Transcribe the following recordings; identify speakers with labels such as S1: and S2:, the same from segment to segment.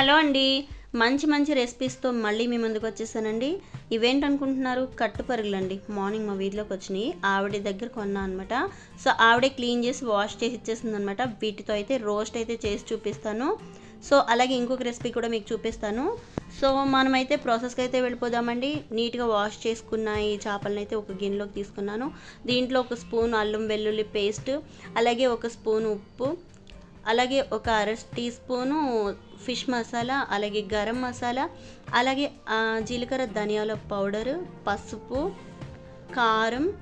S1: Hello అండి. మంచి మంచి రెసిపీస్తో మళ్ళీ మీ ముందుకు వచ్చేసానండి. ఇవేంటనుకుంటున్నారు? కట్టు పరుగులండి. మార్నింగ్ మా వీధిలోకి వచ్చినాయి. ఆవిడ దగ్గర కొన్నా అనమాట సో ఆవిడే క్లీన్ చేసి వాష్ చేసి ఇచ్చేసింది అనమాట వీటితో అయితే రోస్ట్ అయితే చేసి చూపిస్తాను. సో అలాగే ఇంకొక రెసిపీ కూడా మీకు చూపిస్తాను. సో మనమైతే ప్రాసెస్కి అయితే వెళ్ళిపోదామండి. నీట్గా వాష్ చేసుకున్న ఈ చేపలను అయితే ఒక గిన్నెలోకి తీసుకున్నాను. దీంట్లో ఒక స్పూన్ అల్లం వెల్లుల్లి పేస్ట్ అలాగే ఒక స్పూన్ ఉప్పు అలాగే ఒక అర టీ స్పూను ఫిష్ మసాలా అలాగే గరం మసాలా అలాగే ఆ, జీలకర్ర ధనియాల పౌడరు పసుపు కారం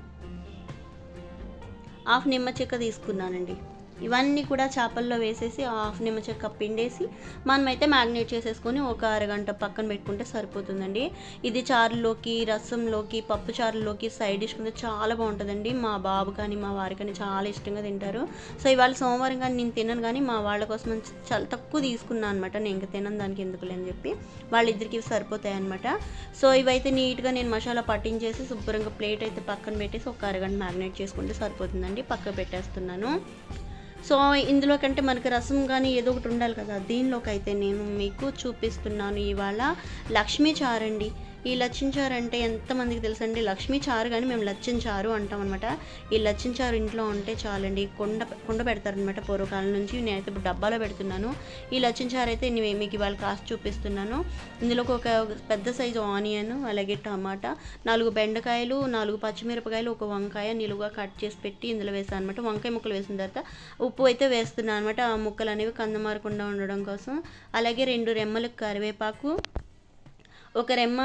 S1: హాఫ్ నిమ్మ చెక్క తీసుకున్నానండి. ఇవన్నీ కూడా చేపల్లో వేసేసి హాఫ్ నిమ్మచెక్క పిండేసి మనమైతే మ్యాగ్నేట్ చేసేసుకొని ఒక అరగంట పక్కన పెట్టుకుంటే సరిపోతుందండి. ఇది చారులోకి రసంలోకి పప్పు చారులోకి సైడ్ డిష్ కింద చాలా బాగుంటుందండి. మా బాబు కానీ మా వారి కానీ చాలా ఇష్టంగా తింటారు. సో ఇవాళ సోమవారం కానీ నేను తినను కానీ మా వాళ్ళ కోసం చాలా తక్కువ తీసుకున్నాను అనమాట నేను ఇంకా తినను దానికి ఎందుకులే అని చెప్పి వాళ్ళిద్దరికి ఇవి సరిపోతాయి అనమాట సో ఇవైతే నీట్గా నేను మసాలా పట్టించేసి శుభ్రంగా ప్లేట్ అయితే పక్కన పెట్టేసి ఒక అరగంట మ్యాగ్నేట్ చేసుకుంటే సరిపోతుందండి. పక్క పెట్టేస్తున్నాను. సో ఇందులో కంటే మనకి రసం కానీ ఏదో ఒకటి ఉండాలి కదా. దీనిలోకి అయితే నేను మీకు చూపిస్తున్నాను ఇవాళ లక్ష్మీ చారండి ఈ లచ్చించారు అంటే ఎంతమందికి తెలుసండి? లక్ష్మీ చారు కానీ మేము లచ్చించారు అంటాం అనమాట ఈ లచ్చించారు ఇంట్లో ఉంటే చాలండి. కొండ కొండ పెడతారనమాట పూర్వకాలం నుంచి. నేనైతే ఇప్పుడు డబ్బాలో పెడుతున్నాను. ఈ లచ్చించారు అయితే నేను మీకు ఇవాళ కాస్ట్ చూపిస్తున్నాను. ఇందులోకి ఒక పెద్ద సైజు ఆనియన్ అలాగే టమాటా నాలుగు బెండకాయలు నాలుగు పచ్చిమిరపకాయలు ఒక వంకాయ నిలువుగా కట్ చేసి పెట్టి ఇందులో వేసాను అనమాట వంకాయ ముక్కలు వేసిన తర్వాత ఉప్పు అయితే వేస్తున్నాను అనమాట ఆ ముక్కలు అనేవి కందమారకుండా ఉండడం కోసం. అలాగే రెండు రెమ్మలు కరివేపాకు ఒక రెమ్మ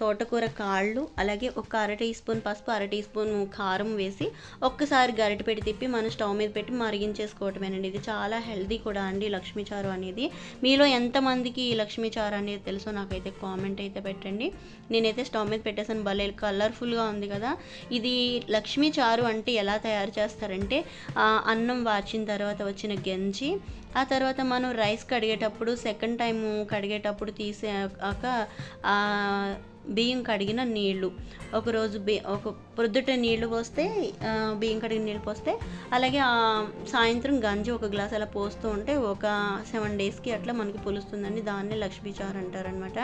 S1: తోటకూర కాళ్ళు అలాగే ఒక అర టీ స్పూన్ పసుపు అర టీ స్పూన్ కారం వేసి ఒక్కసారి గరిటె పెట్టి తిప్పి మనం స్టవ్ మీద పెట్టి మరిగించేసుకోవటమేనండి. ఇది చాలా హెల్దీ కూడా అండి లక్ష్మీ చారు అనేది. మీలో ఎంతమందికి ఈ లక్ష్మీ చారు అనేది తెలుసో నాకైతే కామెంట్ అయితే పెట్టండి. నేనైతే స్టవ్ మీద పెట్టేసాను భలే కలర్ఫుల్గా ఉంది కదా. ఇది లక్ష్మీచారు అంటే ఎలా తయారు చేస్తారంటే అన్నం వార్చిన తర్వాత వచ్చిన గెంజి ఆ తర్వాత మనం రైస్ కడిగేటప్పుడు సెకండ్ టైం కడిగేటప్పుడు తీసాక ఆ, బియ్యం కడిగిన నీళ్ళు. ఒకరోజు బి ఒక ప్రొద్దుట నీళ్ళు పోస్తే బియ్యం కడిగిన నీళ్ళు పోస్తే అలాగే ఆ, సాయంత్రం గంజి ఒక గ్లాస్ అలా పోస్తూ ఉంటే ఒక సెవెన్ డేస్కి అట్లా మనకి పులుస్తుందండి. దాన్నే లక్ష్మీచారు అంటారనమాట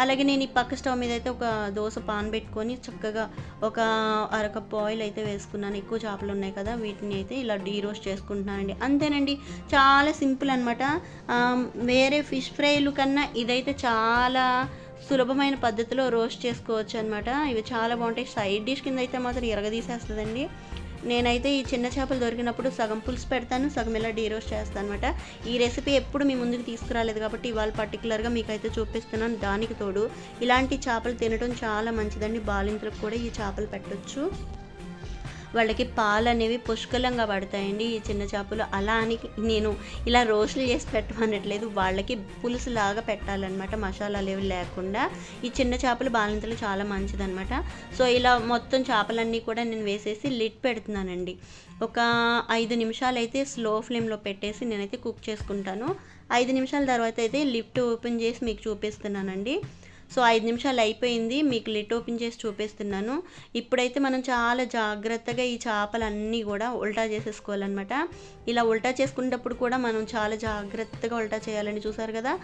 S1: అలాగే నేను ఈ పక్క స్టవ్ మీద అయితే ఒక దోశ పాన్ పెట్టుకొని చక్కగా ఒక అరకప్పు ఆయిల్ అయితే వేసుకున్నాను. ఎక్కువ చేపలు ఉన్నాయి కదా వీటిని అయితే ఇలా డీ రోస్ట్ చేసుకుంటున్నానండి. అంతేనండి చాలా సింపుల్ అనమాట వేరే ఫిష్ ఫ్రైలు కన్నా ఇదైతే చాలా సులభమైన పద్ధతిలో రోస్ట్ చేసుకోవచ్చు అనమాట ఇవి చాలా బాగుంటాయి. సైడ్ డిష్ కింద అయితే మాత్రం ఎరగదీసేస్తుందండి. నేనైతే ఈ చిన్న చేపలు దొరికినప్పుడు సగం పులుసు పెడతాను సగం ఇలా డీరోస్ట్ చేస్తాను అనమాట ఈ రెసిపీ ఎప్పుడు మీ ముందుకు తీసుకురాలేదు కాబట్టి ఇవాళ పర్టికులర్గా మీకు అయితే చూపిస్తున్నాను దానికి తోడు. ఇలాంటి చేపలు తినడం చాలా మంచిదండి బాలింతలకు కూడా ఈ చేపలు పెట్టొచ్చు. వాళ్ళకి పాలు అనేవి పుష్కలంగా పడతాయండి ఈ చిన్న చేపలు. అలా అని నేను ఇలా రోస్టులు చేసి పెట్టమనట్లేదు. వాళ్ళకి పులుసులాగా పెట్టాలన్నమాట. మసాలాలు ఏవి లేకుండా ఈ చిన్న చేపలు బాలింతలు చాలా మంచిదన్నమాట. సో ఇలా మొత్తం చేపలన్నీ కూడా నేను వేసేసి లిట్ పెడుతున్నానండి. ఒక ఐదు నిమిషాలు అయితే స్లో ఫ్లేమ్లో పెట్టేసి నేనైతే కుక్ చేసుకుంటాను. ఐదు నిమిషాల తర్వాత అయితే లిఫ్ట్ ఓపెన్ చేసి మీకు చూపిస్తున్నానండి. సో ఐదు నిమిషాలు అయిపోయింది మీకు లిట్ ఓపెన్ చేసి చూపిస్తున్నాను. ఇప్పుడైతే మనం చాలా జాగ్రత్తగా ఈ చేపలన్నీ కూడా ఉల్టా చేసేసుకోవాలన్నమాట. ఇలా ఉల్టా చేసుకునేటప్పుడు కూడా మనం చాలా జాగ్రత్తగా ఉల్టా చేయాలని చూసారు కదా?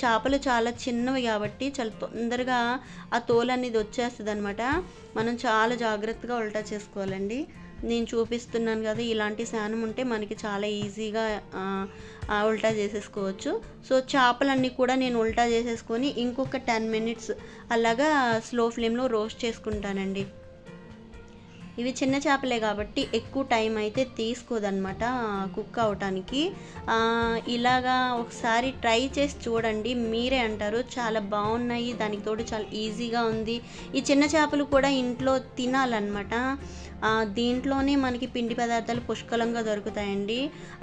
S1: చేపలు చాలా చిన్నవి కాబట్టి చాలా తొందరగా ఆ తోలు అనేది వచ్చేస్తుంది అనమాట మనం చాలా జాగ్రత్తగా ఉల్టా చేసుకోవాలండి. నేను చూపిస్తున్నాను కదా ఇలాంటి శానం ఉంటే మనకి చాలా ఈజీగా ఉల్టా చేసేసుకోవచ్చు. సో చేపలన్నీ కూడా నేను ఉల్టా చేసేసుకొని ఇంకొక టెన్ మినిట్స్ అలాగా స్లో ఫ్లేమ్లో రోస్ట్ చేసుకుంటానండి. ఇవి చిన్న చేపలే కాబట్టి ఎక్కువ టైం అయితే తీసుకోదనమాట కుక్ అవటానికి. ఇలాగా ఒకసారి ట్రై చేసి చూడండి మీరే అంటారు. చాలా బాగున్నాయి దానికి తోడు చాలా ఈజీగా ఉంది. ఈ చిన్న చేపలు కూడా ఇంట్లో తినాలన్నమాట. దీంట్లోనే మనకి పిండి పదార్థాలు పుష్కలంగా దొరుకుతాయండి.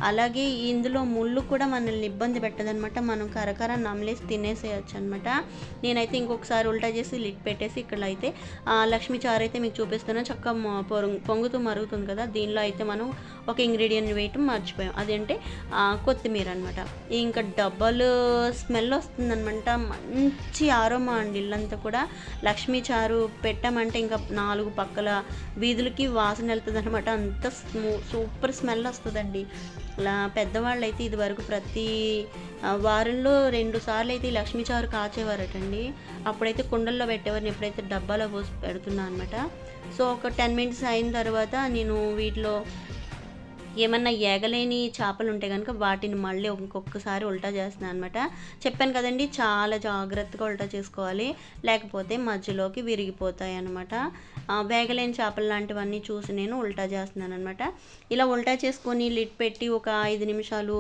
S1: అలాగే ఇందులో ముళ్ళు కూడా మనల్ని ఇబ్బంది పెట్టదనమాట మనం కరకర నమలేసి తినేసేయచ్చు అనమాట నేనైతే ఇంకొకసారి ఉల్టా చేసి లిట్ పెట్టేసి ఇక్కడ అయితే లక్ష్మీ చారు అయితే మీకు చూపిస్తున్నా చక్కగా పొంగుతూ మరుగుతుంది కదా. దీనిలో అయితే మనం ఒక ఇంగ్రీడియంట్ వేయటం మర్చిపోయాం. అదేంటే కొత్తిమీర అనమాట ఇంకా డబల్ స్మెల్ వస్తుందనమాట మంచి ఆరోమా అండి ఇల్లంతా కూడా. లక్ష్మీ చారు పెట్టామంటే ఇంకా నాలుగు పక్కల వీధులకి వాసన వెళ్తుంది అనమాట అంత స్మూ సూపర్ స్మెల్ వస్తుందండి. ఇలా పెద్దవాళ్ళు అయితే ఇదివరకు ప్రతి వారంలో రెండు సార్లు అయితే ఈ లక్ష్మీ చారు కాచేవారటండి. అప్పుడైతే కుండల్లో పెట్టేవారు ఎప్పుడైతే డబ్బాలో పోసి పెడుతున్నా అనమాట సో ఒక టెన్ మినిట్స్ అయిన తర్వాత నేను వీటిలో ఏమన్నా ఏగలేని చేపలు ఉంటే కనుక వాటిని మళ్ళీ ఇంకొకసారి ఉల్టా చేస్తున్నాను అనమాట చెప్పాను కదండి చాలా జాగ్రత్తగా ఉల్టా చేసుకోవాలి. లేకపోతే మధ్యలోకి విరిగిపోతాయి అనమాట వేగలేని చేపలు లాంటివన్నీ చూసి నేను ఉల్టా చేస్తున్నాను అనమాట ఇలా ఉల్టా చేసుకొని లిడ్ పెట్టి ఒక ఐదు నిమిషాలు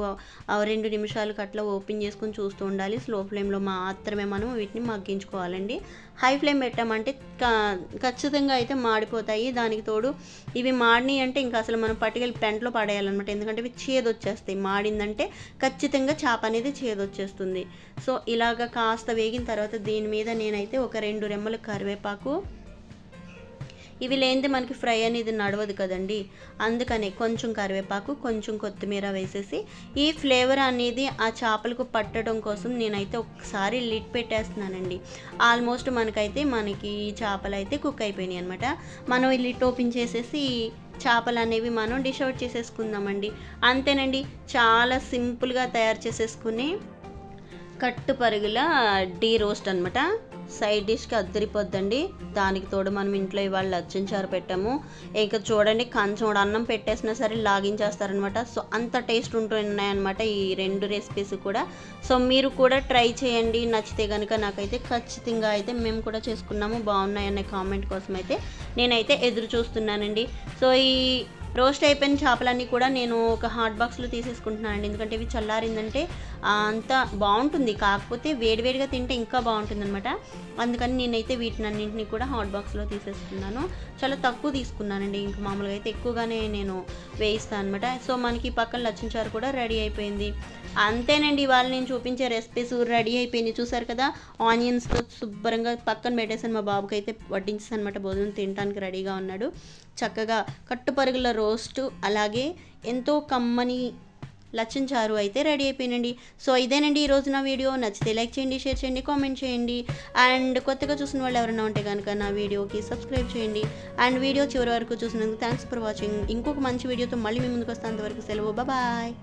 S1: ఆ, రెండు నిమిషాలకు అట్లా ఓపెన్ చేసుకొని చూస్తూ ఉండాలి. స్లో ఫ్లేమ్లో మాత్రమే మనం వీటిని మగ్గించుకోవాలండి. హై ఫ్లేమ్ పెట్టామంటే క- ఖచ్చితంగా అయితే మాడిపోతాయి. దానికి తోడు ఇవి మాడినాయి అంటే ఇంకా అసలు మనం పట్టుకెళ్ళి పెంటలో పడేయాలన్నమాట. ఎందుకంటే ఇవి చేదొచ్చేస్తాయి. మాడిందంటే ఖచ్చితంగా చేప అనేది చేదొచ్చేస్తుంది. సో ఇలాగ కాస్త వేగిన తర్వాత దీని మీద నేనైతే ఒక రెండు రెమ్మలు కరివేపాకు ఇవి లేనిదే మనకి ఫ్రై అనేది నడవదు కదండి. అందుకనే కొంచెం కరివేపాకు కొంచెం కొత్తిమీర వేసేసి ఈ ఫ్లేవర్ అనేది ఆ చేపలకు పట్టడం కోసం నేనైతే ఒకసారి లిడ్ పెట్టేస్తున్నానండి. ఆల్మోస్ట్ మనకైతే మనకి ఈ చేపలు అయితే కుక్ అయిపోయినాయి అనమాట మనం ఈ లిట్ ఓపెన్ చేసేసి చేపలు అనేవి మనం డిష్ అవుట్ చేసేసుకుందామండి. అంతేనండి చాలా సింపుల్గా తయారు చేసేసుకుని కట్టు పరుగుల డీ రోస్ట్ అనమాట సైడ్ డిష్కి అద్దరిపోద్దండి. దానికి తోడు మనం ఇంట్లో ఇవాళ లచ్చించారు పెట్టాము. ఇంకా చూడండి కంచం అన్నం పెట్టేసినా సరే లాగించేస్తారనమాట సో అంత టేస్ట్ ఉంటున్నాయన్నమాట ఈ రెండు రెసిపీస్ కూడా. సో మీరు కూడా ట్రై చేయండి. నచ్చితే కనుక నాకైతే ఖచ్చితంగా అయితే మేము కూడా చేసుకున్నాము. బాగున్నాయనే కామెంట్ కోసం అయితే నేనైతే ఎదురు చూస్తున్నానండి. సో ఈ రోస్ట్ అయిపోయిన చేపలన్నీ కూడా నేను ఒక హాట్ బాక్స్లో తీసేసుకుంటున్నాను అండి ఎందుకంటే ఇవి చల్లారిందంటే అంత బాగుంటుంది. కాకపోతే వేడివేడిగా తింటే ఇంకా బాగుంటుంది అనమాట అందుకని నేనైతే వీటిని అన్నింటినీ కూడా హాట్ బాక్స్లో తీసేసుకున్నాను. చాలా తక్కువ తీసుకున్నానండి. ఇంక మామూలుగా అయితే ఎక్కువగానే నేను వేయిస్తాను అనమాట సో మనకి పక్కన లచ్చించారు కూడా రెడీ అయిపోయింది. అంతేనండి ఇవాళ నేను చూపించే రెసిపీస్ రెడీ అయిపోయింది. చూసారు కదా ఆనియన్స్తో శుభ్రంగా పక్కన పెట్టేసాను మా బాబుకి అయితే వడ్డించేసాను అనమాట భోజనం తినడానికి రెడీగా ఉన్నాడు. చక్కగా కట్టుపరుగుల రోస్టు అలాగే ఎంతో కమ్మని లచ్చించారు అయితే రెడీ అయిపోయినండి. సో ఇదేనండి ఈరోజు నా వీడియో. నచ్చితే లైక్ చేయండి షేర్ చేయండి కామెంట్ చేయండి. అండ్ కొత్తగా చూసిన వాళ్ళు ఎవరైనా ఉంటే కనుక నా వీడియోకి సబ్స్క్రైబ్ చేయండి. అండ్ వీడియో చివరి వరకు చూసినందుకు థ్యాంక్స్ ఫర్ వాచింగ్. ఇంకొక మంచి వీడియోతో మళ్ళీ మీ ముందుకు వస్తాను అంతవరకు సెలవు. బాయ్.